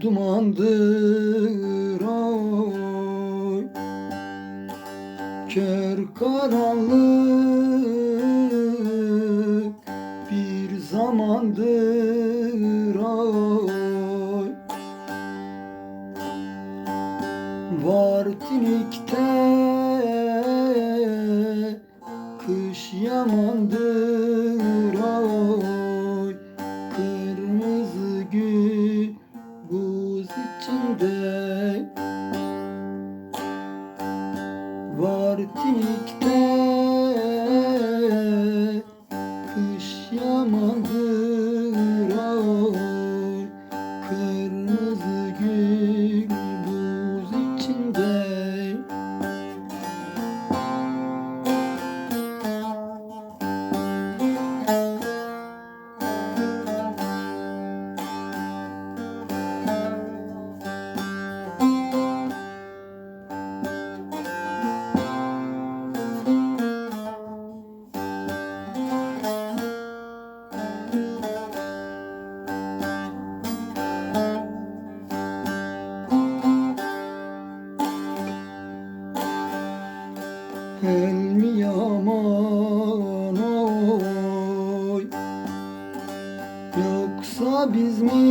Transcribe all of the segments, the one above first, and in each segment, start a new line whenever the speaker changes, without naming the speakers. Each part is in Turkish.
dumandır oy. Kör karanlık bir zamandır oy. Vartinik'te kış yamandır oy. İçinde Vartinik'te kış yamandır oy Kırmızı gül buz içinde El mi yaman oy. Yoksa biz mi?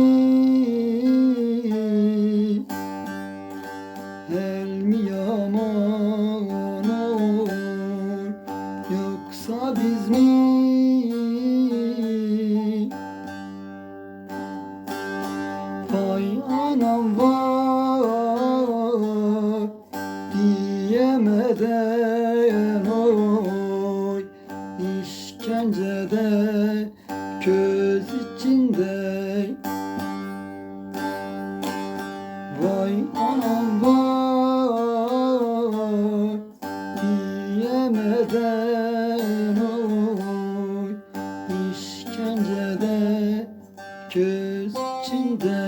El mi yaman oy. Yoksa biz mi? Vay anam vay diyemeden oy. İşkencede köz içinde. Vay anam vay. Diyemeden oy. İşkencede köz içinde